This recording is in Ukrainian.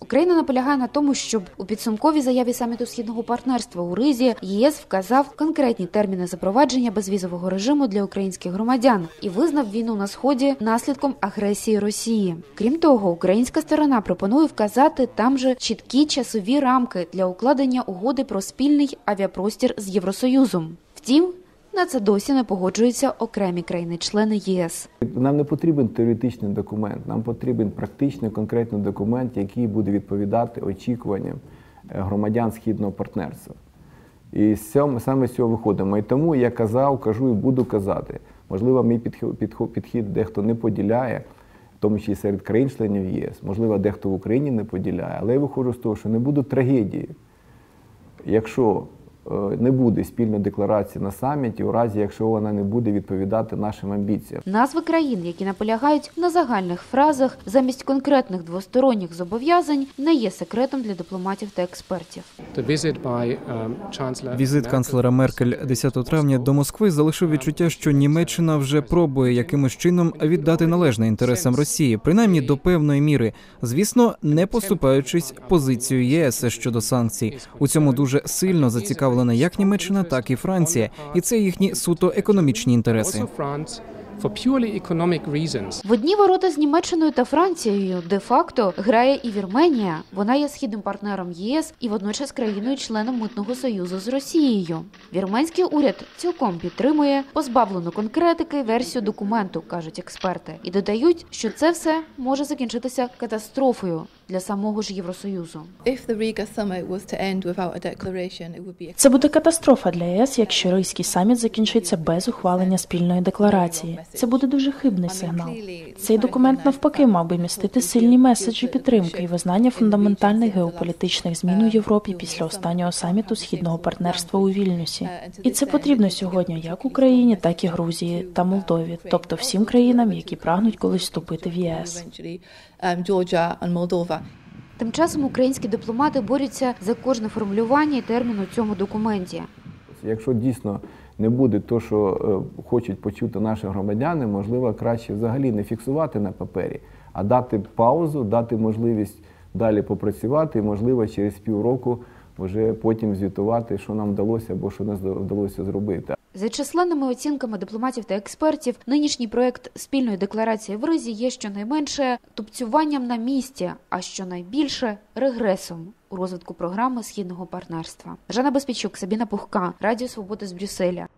Україна наполягає на тому, щоб у підсумковій заяві саміту східного партнерства у Ризі ЄС вказав конкретні терміни запровадження безвізового режиму для українських громадян і визнав війну на сході наслідком агресії Росії. Крім того, українська сторона пропонує вказати там же чіткі часові рамки для укладення угоди про спільний авіапростір з Євросоюзом. Втім, на це досі не погоджуються окремі країни-члени ЄС. Нам не потрібен теоретичний документ, нам потрібен практичний конкретний документ, який буде відповідати очікуванням е, громадян східного партнерства. І саме з цього виходимо. І тому я казав, кажу і буду казати. Можливо, мій підхід, дехто не поділяє, в тому числі серед країн-членів ЄС. Можливо, дехто в Україні не поділяє, але я виходжу з того, що не будуть трагедії, якщо не буде спільної декларації на саміті, у разі якщо вона не буде відповідати нашим амбіціям. Назви країн, які наполягають на загальних фразах замість конкретних двосторонніх зобов'язань, не є секретом для дипломатів та експертів. Візит канцлера Меркель 10 травня до Москви залишив відчуття, що Німеччина вже пробує якимось чином віддати належне інтересам Росії, принаймні до певної міри. Звісно, не поступаючись позицією ЄС щодо санкцій. У цьому дуже сильно зацікавлена як Німеччина, так і Франція, і це їхні суто економічні інтереси. В одні ворота з Німеччиною та Францією де-факто грає і Вірменія. Вона є східним партнером ЄС і водночас країною-членом митного союзу з Росією. Вірменський уряд цілком підтримує позбавлену конкретики версію документу, кажуть експерти, і додають, що це все може закінчитися катастрофою для самого ж Євросоюзу. Це буде катастрофа для ЄС, якщо Ризький саміт закінчиться без ухвалення спільної декларації. Це буде дуже хибний сигнал. Цей документ навпаки мав би містити сильні меседжі підтримки і визнання фундаментальних геополітичних змін у Європі після останнього саміту східного партнерства у Вільнюсі. І це потрібно сьогодні як Україні, так і Грузії та Молдові, тобто всім країнам, які прагнуть колись вступити в ЄС. um, Georgia and Moldova. Тим часом українські дипломати борються за кожне формулювання і термін у цьому документі. Якщо дійсно не буде то, що е, хочуть почути наші громадяни, можливо, краще взагалі не фіксувати на папері, а дати паузу, дати можливість далі попрацювати, і, можливо, через півроку вже потім звітувати, що нам вдалося або що не вдалося зробити. За численними оцінками дипломатів та експертів, нинішній проект спільної декларації в Ризі є щонайменше тупцюванням на місці, а щонайбільше регресом у розвитку програми східного партнерства. Жанна Безпічук, Сабіна Пухка, Радіо Свободи з Брюсселя.